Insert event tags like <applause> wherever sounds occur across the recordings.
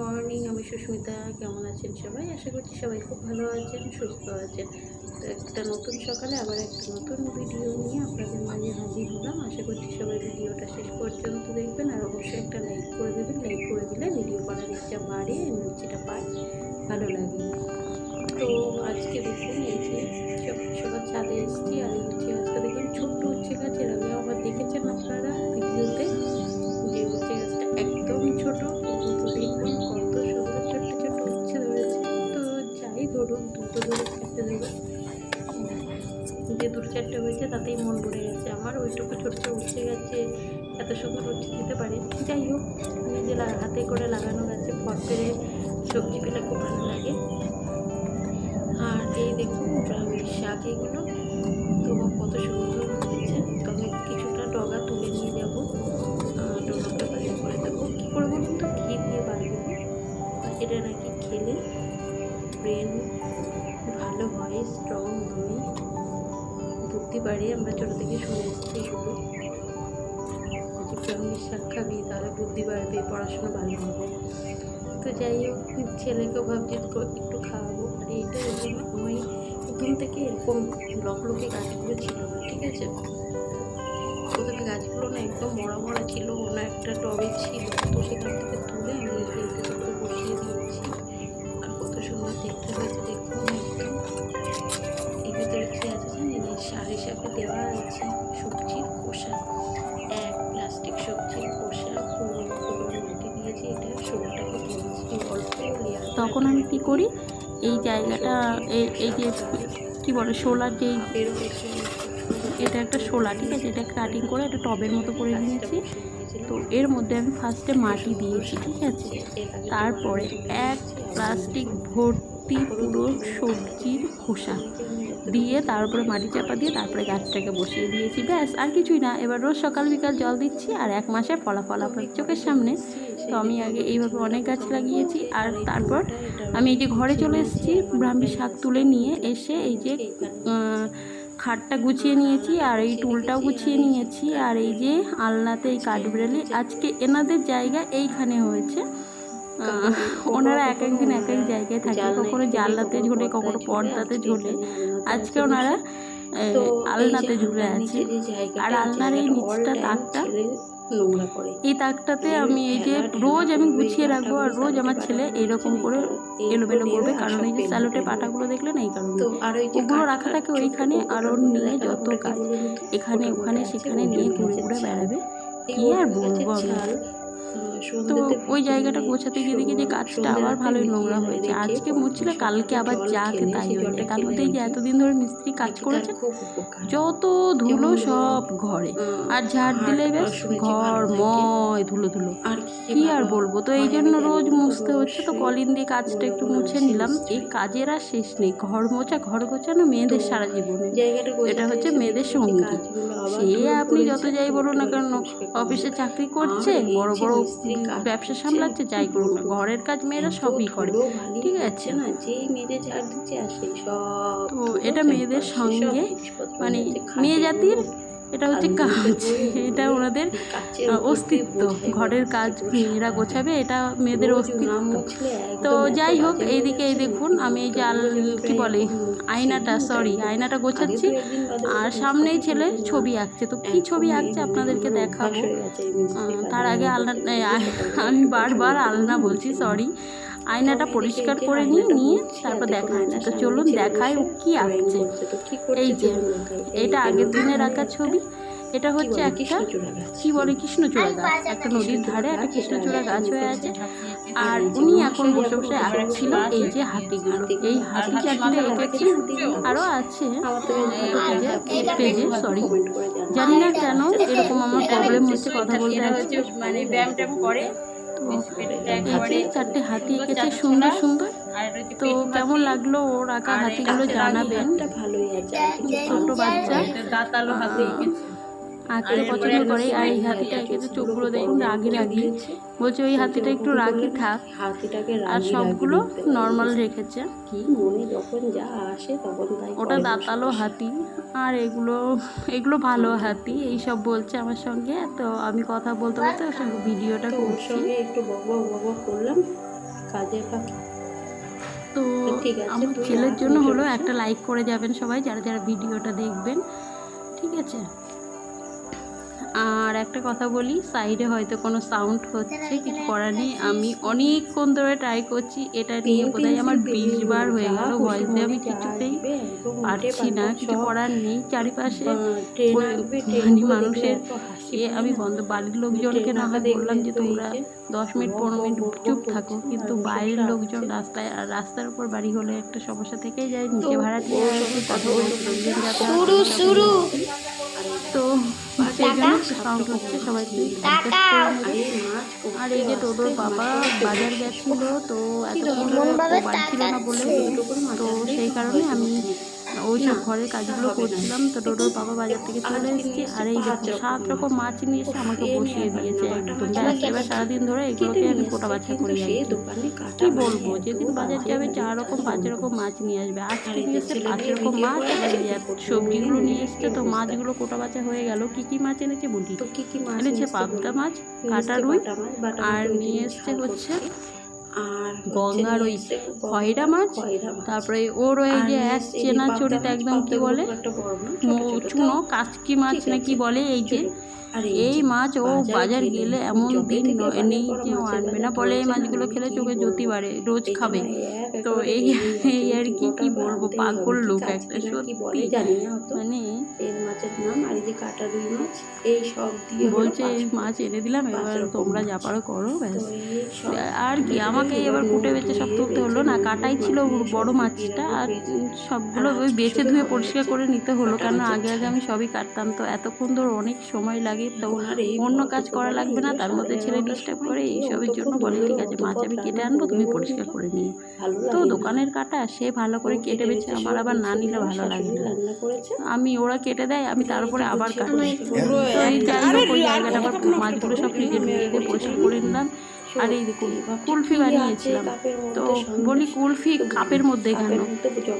Morning, আমি সুস্মিতা, কেমন আছেন সবাই? আশা করছি সবাই খুব ভালো আছেন, সুস্থ আছেন। তো একটা নতুন সকালে আবার একটা নতুন ভিডিও নিয়ে আপনাদের মাঝে হাজির হলাম। আশা করছি সবাই ভিডিওটা শেষ পর্যন্ত দেখবেন। আর অবশ্যই একটা লাইক করে দেবেন। লাইক করে দিলে ভিডিও করার ইচ্ছা বাড়ে এনার্জিটা পায়। ভালো লাগে। লা- হাতে করে লাগানো গাছে ফল পেরে সবজি পেলে খুব ভালো লাগে। আর এই দেখুন ড্রামের শাক এগুলো তো কত সুন্দর হয়েছে। তবে কিছুটা ডগা তুলে নিয়ে যাব। ডগাটা বাড়ি করে দেবো। কী করে বলুন তো? ঘি দিয়ে বাড়ি এটা নাকি খেলে ব্রেন ভালো হয়, স্ট্রং হয়। বুদ্ধি বাড়ে আমরা ছোটো থেকে শুনে এসেছি এগুলো ব্রাহ্মীর শাক খাবি তাহলে বুদ্ধি বাড়বে পড়াশোনা ভালো হবে তো যাই হোক ছেলেকেও ভাবছি একটু খাওয়াবো। আর এইটা এরকম আমি প্রথম থেকে এরকম লকলকে গাছগুলো ছিল না, ঠিক আছে? প্রথমে গাছগুলো না একদম মরা মরা ছিল ওনার একটা টবে ছিল। তো সেখান থেকে তুলে আমি এই তখন আমি কি করি। এই জায়গাটা, এই যে কি বলে শোলার যেই এটা একটা শোলা ঠিক আছে? এটা কাটিং করে একটা টবের মতো করে নিয়েছি। তো এর মধ্যে আমি ফার্স্টে মাটি দিয়েছি, ঠিক আছে? তারপরে এক প্লাস্টিক ভর্তি পুরো সবজির খোসা দিয়ে তারপরে মাটি চাপা দিয়ে তারপরে গাছটাকে বসিয়ে দিয়েছি। ব্যাস, আর কিছুই না। এবার রোজ সকাল বিকাল জল দিচ্ছি আর এক মাসের ফলাফল আপনার চোখের সামনে। তো আমি আগে এইভাবে অনেক গাছ লাগিয়েছি আর তারপর আমি এই যে ঘরে চলে এসেছি ব্রাহ্মী শাক তুলে নিয়ে এসে এই যে খাটটা গুছিয়ে নিয়েছি আর এই টুলটাও গুছিয়ে নিয়েছি আর এই যে আলনাতে এই কাঠবিড়ালি আজকে এনাদের জায়গা এইখানে হয়েছে। ওনারা এক এক দিন এক এক জায়গায় থাকে কখনো জানলাতে ঝোলে কখনো পর্দাতে ঝোলে। আজকে ওনারা আলনাতে ঝুলে আছে। আর আলনার এই নিচটা তাকটা নোংরা করে এই তাকটাতে আমি এই যে রোজ আমি গুছিয়ে রাখব আর রোজ আমার ছেলে এইরকম করে এলোমেলো করবে কারণ এই যে স্যালোটে পাটাগুলো দেখলে না এই কারণে। তো আর ওই যে ওগুলো রাখা থাকে ওইখানে আর ওর নিয়ে যত কাজ এখানে ওখানে সেখানে নিয়ে ঘুরে ঘুরে বেড়াবে কি আর বলব আমি তো ওই জায়গাটা গোছাতে গিয়ে দেখি যে কাজটা আবার ভালোই নোংরা হয়েছে। আজকে মুছছিল কালকে আবার যাকে তাই হয়েছে তার মধ্যে এই যে এতদিন ধরে মিস্ত্রি কাজ করেছে যত ধুলো সব ঘরে। আর ঝাড় দিলে বেশ ঘর ময় ধুলো ধুলো। আর কি আর বলব? তো এই জন্য রোজ মুছতে হচ্ছে তো কলিন দিয়ে কাজটা একটু মুছে নিলাম। এই কাজের আর শেষ নেই। ঘর মোছা ঘর গোছানো মেয়েদের সারা জীবনে। এটা হচ্ছে মেয়েদের সঙ্গী। সে আপনি যত যাই বলুন না কেন অফিসে চাকরি করছে বড় বড় ব্যবসা সামলাচ্ছে যাই করুক না ঘরের কাজ মেয়েরা সবই করে ঠিক আছে? না যে মেয়েদের চার দিচ্ছে আসে সব তো এটা মেয়েদের সঙ্গে মানে মেয়ে জাতির এটা হচ্ছে <laughs> কাজ এটা ওনাদের অস্তিত্ব। ঘরের কাজ মেয়েরা গোছাবে এটা মেয়েদের অস্তিত্ব। তো যাই হোক এইদিকে এই দেখুন আমি এই যে আল কি বলে? আয়নাটা সরি আয়নাটা গোছাচ্ছি। আর সামনেই ছেলে ছবি আঁকছে। তো কি ছবি আঁকছে আপনাদেরকে দেখাবো? তার আগে আলনা আমি বারবার আলনা বলছি সরি আয়নাটা পরিষ্কার করে নিয়ে নিয়ে তারপর দেখাচ্ছি তো চলুন দেখাই ও কি আঁকছে এই যে এটা আগের দিনের আঁকা ছবি। এটা হচ্ছে একটা কি বলে কৃষ্ণচূড়া গাছ একটা নদীর ধারে একটা কৃষ্ণচূড়া গাছ হয়ে আছে। আর উনি এখন বসে বসে আঁকছিল এই যে হাতিগুলো। এই হাতি চারটে এঁকেছি আরও আছে পেজে সরি জানি না কেন এরকম আমার প্রবলেম হচ্ছে কথা বলতে মানে ব্যায়াম ট্যাম করে। এই যে চারটে হাতি এঁকেছে সুন্দর সুন্দর। তো কেমন লাগল ওর আঁকা হাতিগুলো জানাবেন? ভালোই ছোট বাচ্চা। দাঁতালো হাতি এঁকেছে। আঁকতে পছন্দ করে আর এই হাতিটা এঁকেছে চোখগুলো দেখুন রাগি রাগি। বলছে ওই হাতিটা একটু রাগি থাক। হাতিটাকে আর সবগুলো। নর্মাল রেখেছে। কি মনে যখন যা আসে তখন তাই ওটা দাঁতালো। হাতি। আর এগুলো এগুলো ভালো হাতি। এই সব বলছে আমার সঙ্গে। তো আমি কথা বলতে বলতে ওর সঙ্গে ভিডিওটা তো করছি। একটু বক বক বক বক করলাম। কাজের ফাঁকে। তো তো ঠিক আছে, আমার ছেলের জন্য হলো একটা লাইক করে যাবেন সবাই যারা যারা ভিডিওটা দেখবেন। ঠিক আছে? আর একটা কথা বলি সাইডে হয়তো কোনো সাউন্ড হচ্ছে কিছু করার নেই। আমি অনেকক্ষণ ধরে ট্রাই করছি এটা নিয়ে বোধহয় আমার বিশ বার হয়ে গেল ভয়েস দিয়ে আমি কিছুতেই পারছি না কিছু করার নেই। চারিপাশে মানে মানুষের এ আমি বন্ধ বাড়ির লোকজনকে না হয় বললাম যে তোমরা দশ মিনিট পনেরো মিনিট চুপ থাকো। কিন্তু বাইরের লোকজন রাস্তায় আর রাস্তার উপর বাড়ি হলে একটা সমস্যা থেকেই যায় নিচে ভাড়া দিয়ে কথা বলতে তো সেই জন্য সাউন্ড হচ্ছে সবাই প্লিজ আর এই যে টোটোর বাবা বাজার গেছিল তো বাড়ি ছিল না বলে তো সেই কারণে আমি ওই সব ঘরের কাজগুলো করছিলাম তো টোটোর বাবা বাজার থেকে চলে এসেছি আর এই দেখো সাত রকম মাছ নিয়ে এসে আমাকে বসিয়ে দিয়েছে একদম। ব্যাস এবার সারাদিন ধরে এগুলোকে আমি কোটা বাছা করি কি। বলব যেদিন বাজার যাবে চার রকম পাঁচ রকম মাছ নিয়ে আসবে। আজকে নিয়ে এসছে পাঁচ রকম মাছ সবজিগুলো নিয়ে এসছে তো মাছগুলো কোটা বাছা হয়ে গেল। কি কি মাছ এনেছে বলি তো কি কি মাছ এনেছে পাবদা মাছ কাটা রুই আর নিয়ে এসছে হচ্ছে আর গঙ্গার ওই খয়রা মাছ তারপরে ওর ওই যে এক চেনা চরিত একদম কি বলে? চুনো কাচকি মাছ না কি বলে এই যে। এই মাছ ও বাজার গেলে এমন দিন নেই যে আনবে না। বলে এই মাছগুলো খেলে চোখে জ্যোতি বাড়ে রোজ খাবে। তো এই এই আর কি কি বলব পাগল লোক একটা সত্যি। জানি না মানে এর মাছের নাম আর এই যে কাটা রুই মাছ এই সব দিয়ে বলছে মাছ এনে দিলাম এবার তোমরা যা পারো করো ব্যাস। আর কি আমাকে এবার কুটে বেছে সব তুলতে হলো না কাটাই ছিল বড় মাছটা আর সবগুলো ওই বেছে ধুয়ে পরিষ্কার করে নিতে হলো কারণ আগে আগে আমি সবই কাটতাম তো এতক্ষণ ধরে অনেক সময় লাগে তো অন্য কাজ করা লাগবে না তার মধ্যে ছেলে ডিস্টার্ব করে এইসবের জন্য বলে ঠিক আছে মাছ আমি কেটে আনব তুমি পরিষ্কার করে নিও। তো দোকানের কাটা সে ভালো করে কেটে বেছে আমার আবার না নিলে ভালো লাগে না। আমি ওরা কেটে দেয় আমি তারপরে আবার কাটি। তো এই জায়গাটা আবার মাছগুলো সব ফ্রিজে ফ্রিজে পরিষ্কার করে নিলাম। আর এই দেখুন কুলফি বানিয়েছিলাম। তো বলি কুলফি কাপের মধ্যে কেন?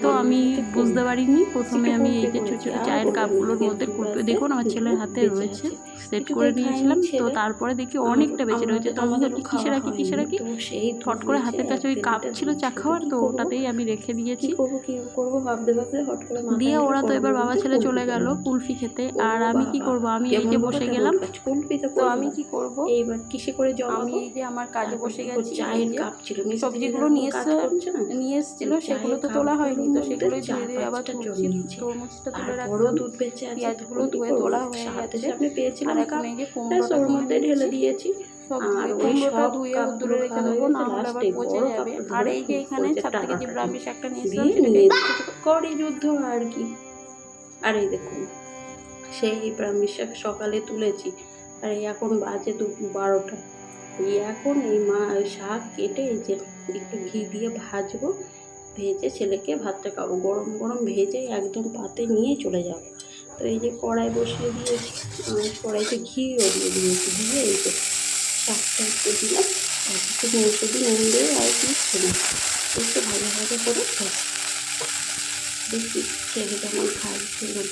তো আমি বুঝতে পারিনি। প্রথমে আমি এই যে ছোটো ছোটো চায়ের কাপগুলোর মধ্যে কুলফি দেখুন আমার ছেলের হাতে রয়েছে। সেট করে নিয়েছিলাম। তো তারপরে দেখি অনেকটা বেঁচে রয়েছে। তো আমি ভাবছি কিসে রাখি কিসে রাখি সেই ফট করে হাতের কাছে ওই কাপ ছিল চা খাওয়ার তো ওটাতেই আমি রেখে দিয়েছি। দিয়ে ওরা তো এবার বাবা ছেলে চলে গেল কুলফি খেতে। আর আমি কি করব? আমি এই যে বসে গেলাম। তো আমি কি করব? এইবার কিসে করে আমি এই যে আমার কাজে বসে গেছি সবজিগুলো নিয়ে নিয়ে এসেছিল সেগুলো তো তোলা হয়নি তো সেগুলো ধুয়ে ধুয়ে আবার তুলছি তরমুজটা তুলে পেঁয়াজগুলো ধুয়ে তোলা হয়ে গেছে। আর এখন এই যে কুমড়োটা মধ্যে ঢেলে দিয়েছি। সব আর ধুয়ে ওই কুমড়োটা ধুয়ে কাপগুলো রেখে দেবো না হলে আবার পচে যাবে। আর এই যে এখানে পঞ্চাশ থেকে যে করে। ব্রাহ্মিশ একটা নিয়েছিলাম দিয়ে সেটাকে নিয়ে করি। যুদ্ধ আর কি। আর এই দেখুন সেই ব্রাহ্মী শাক সকালে তুলেছি আর এখন বাজে দু বারোটা এখন এই মা ওই শাক কেটে যে একটু ঘি দিয়ে ভাজবো, ভেজে ছেলেকে ভাতটা খাব। গরম গরম ভেজে একদম পাতে নিয়ে চলে যাব। তো এই যে কড়াই বসিয়ে দিয়েছি কড়াইতে ঘিও দিয়ে দিয়েছি। দিয়ে এই যে শাকটা একটু দিলাম আর নুন শুধু নুন দিয়ে আর কি না একটু ভালো ভালো করে ভাজবো। দেখি ছেলে কেমন খাই চলুন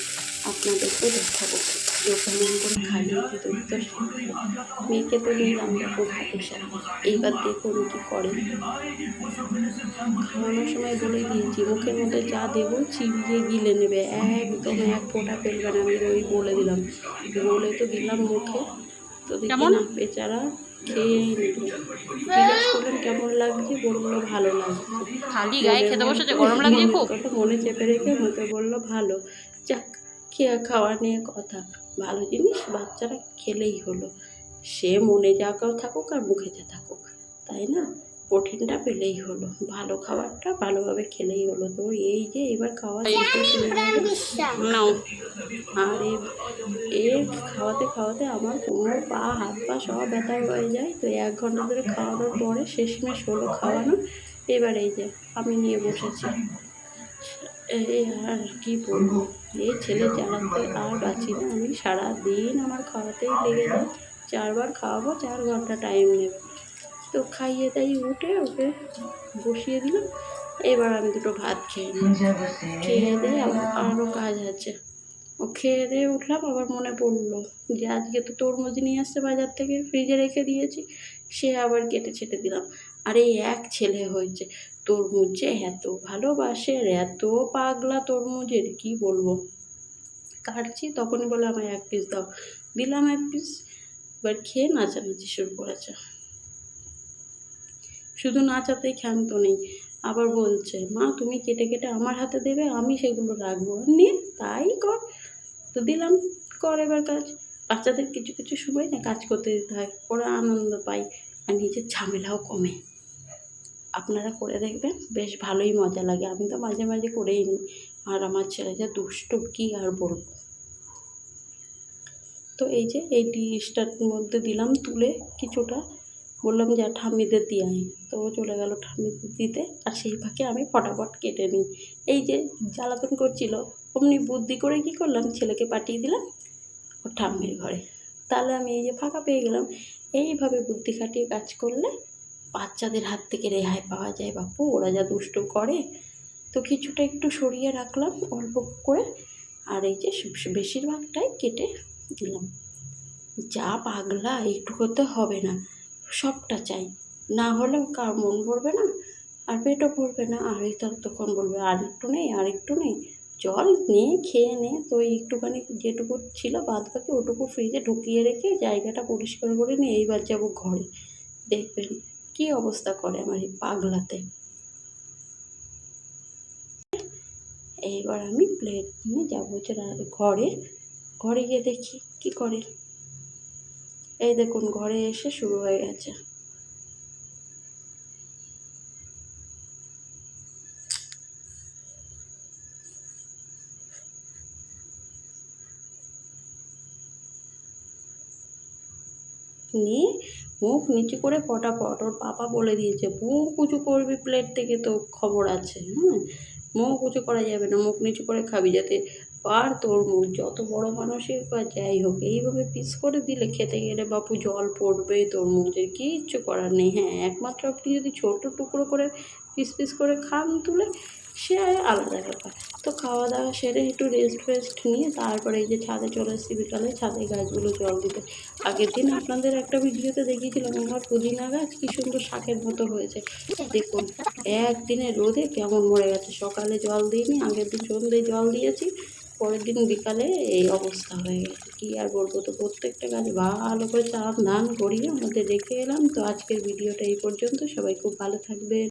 আপনাদেরকে দেখাবো কেমন করে খাইয়ে দিতে দিতে মেয়েকে তো নিলাম ভাতের সাথে এইবার দেখুন কি করে খাওয়ানোর সময় বলে দিয়েছি মুখের মধ্যে যা দেবো চিবিয়ে গিলে নেবে। একদম এক ফোঁটা ফেলবে না। আমি ওই বলে দিলাম। বলে তো দিলাম মুখে। তো দেখি না বেচারা জিজ্ঞেস কেমন লাগছে? বলল ভালো লাগছে। খালি গায়ে খেতে বসেছে? গরম লাগছে খুব? মনে চেপে রেখে মুখে বলল ভালো। যাক খাওয়া নিয়ে কথা। ভালো জিনিস বাচ্চারা খেলেই হলো। সে মনে যা কেউ থাকুক আর মুখে যা থাকুক তাই না? প্রোটিনটা পেলেই হলো। ভালো খাবারটা ভালোভাবে খেলেই হলো। তো এই যে এবার খাওয়া। নাও। আর এ খাওয়াতে খাওয়াতে আমার কোমর পা হাত পা সব ব্যথা হয়ে যায়। তো এক ঘণ্টা ধরে খাওয়ানোর পরে শেষমেশ হলো খাওয়ানো। এবার এই যে আমি নিয়ে বসেছি। এই আর কি বলব? এই ছেলে জ্বালাতে আর বাঁচি না। আমি সারাদিন আমার খাওয়াতেই লেগে যায়। চারবার খাওয়াবো, চার ঘণ্টা টাইম নেবে। তো খাইয়ে তাই উঠে ওকে বসিয়ে দিলাম। এবার আমি দুটো ভাত খেয়ে খেয়ে দিয়ে আরও কাজ আছে। ও খেয়ে দিয়ে উঠলাম, আবার মনে পড়ল যে আজকে তো তরমুজ নিয়ে আসছে বাজার থেকে ফ্রিজে রেখে দিয়েছি। সে আবার কেটে ছেটে দিলাম। আর এই এক ছেলে হয়েছে। তরমুজ যে এত ভালোবাসে এত পাগলা তরমুজের, কি বলব? কাটছি তখনই বলে আমায় এক পিস দাও। দিলাম এক পিস এবার খেয়ে নাচানাচি শুরু করেছে। শুধু নাচাতেই ক্ষান্ত নেই। আবার বলছে, মা, তুমি কেটে কেটে আমার হাতে দেবে, আমি সেগুলো রাখব। নিয়ে তাই কর। তো দিলাম, কর এবার কাজ। বাচ্চাদের কিছু কিছু সময় না কাজ করতে দিতে হয়, ওরা আনন্দ পায় আর নিজের ঝামেলাও কমে। আপনারা করে দেখবেন, বেশ ভালোই মজা লাগে। আমি তো মাঝে মাঝে করেই নিই। আর আমার ছেলে যা দুষ্ট, কী আর বলব? তো এই যে, এই ডিশটার মধ্যে দিলাম তুলে কিছুটা। বললাম, যে ঠাম্মিদের দিয়ে আয়। তো চলে গেল ঠাম্মিদের দিতে। আর সেই ফাঁকে আমি ফটাফট কেটে নিই। এই যে, জ্বালাতন করছিল, অমনি বুদ্ধি করে কী করলাম? ছেলেকে পাঠিয়ে দিলাম ওর ঠাম্মির ঘরে। তাহলে আমি এই যে ফাঁকা পেয়ে গেলাম। এইভাবে বুদ্ধি খাটিয়ে কাজ করলে বাচ্চাদের হাত থেকে রেহাই পাওয়া যায়, বাপু। ওরা যা দুষ্টু করে, তো কিছুটা একটু সরিয়ে রাখলাম, অল্প করে। আর এই যে বেশিরভাগটাই কেটে দিলাম। যা পাগলা, একটু করতে হবে না। সবটা চাই। না হলে কার মন ভরবে না, আর পেটও ভরবে না। আর এই তখন বলবে, আর একটু নেই, আর একটু নেই। জল নিয়ে খেয়ে নে। তো একটুখানি যেটুকু ছিল বাদ বাকি, ওটুকু ফ্রিজে ঢুকিয়ে রেখে জায়গাটা পরিষ্কার করে নিয়ে এইবার যাব ঘরে। দেখবেন কী অবস্থা করে আমার এই পাগলাতে? এইবার আমি প্লেট নিয়ে যাব ঘরে ঘরে গিয়ে দেখি কি করে। এই দেখুন, ঘরে এসে শুরু হয়ে গেছে। নিয়ে মুখ নিচু করে পটাপট ওর পাপা বলে দিয়েছে, মুখ উঁচু করবি প্লেট থেকে তো খবর আছে হ্যাঁ মুখ উঁচু করা যাবে না, মুখ নিচু করে খাবি যাতে আর তোর মুখ, যত বড় মানুষের বা যাই হোক, এইভাবে পিস করে দিলে খেতে গেলে বাপু জল পড়বে, তোর মুখের কিচ্ছু করার নেই। হ্যাঁ একমাত্র আপনি যদি ছোট টুকরো করে পিস পিস করে খান তুলে সে আলাদা ব্যাপার। তো খাওয়া দাওয়া সেরে একটু রেস্ট ফেস্ট নিয়ে তারপরে এই যে ছাদে চলে এসেছি বিকালে, ছাদে গাছগুলো জল দিতে। আগের দিন আপনাদের একটা ভিডিওতে দেখিয়েছিলাম, আমার পুদিনা গাছ কী সুন্দর শাকের মতো হয়েছে। দেখুন, একদিনে রোদে কেমন মরে গেছে। সকালে জল দিইনি, আগের দিন সন্ধ্যে জল দিয়েছি, পরের দিন বিকালে এই অবস্থা হয়ে গেছে। কী আর বলব তো, প্রত্যেকটা গাছ ভালো করে চান ধান করিয়ে আমাদের রেখে এলাম। তো আজকের ভিডিওটা এই পর্যন্ত। সবাই খুব ভালো থাকবেন।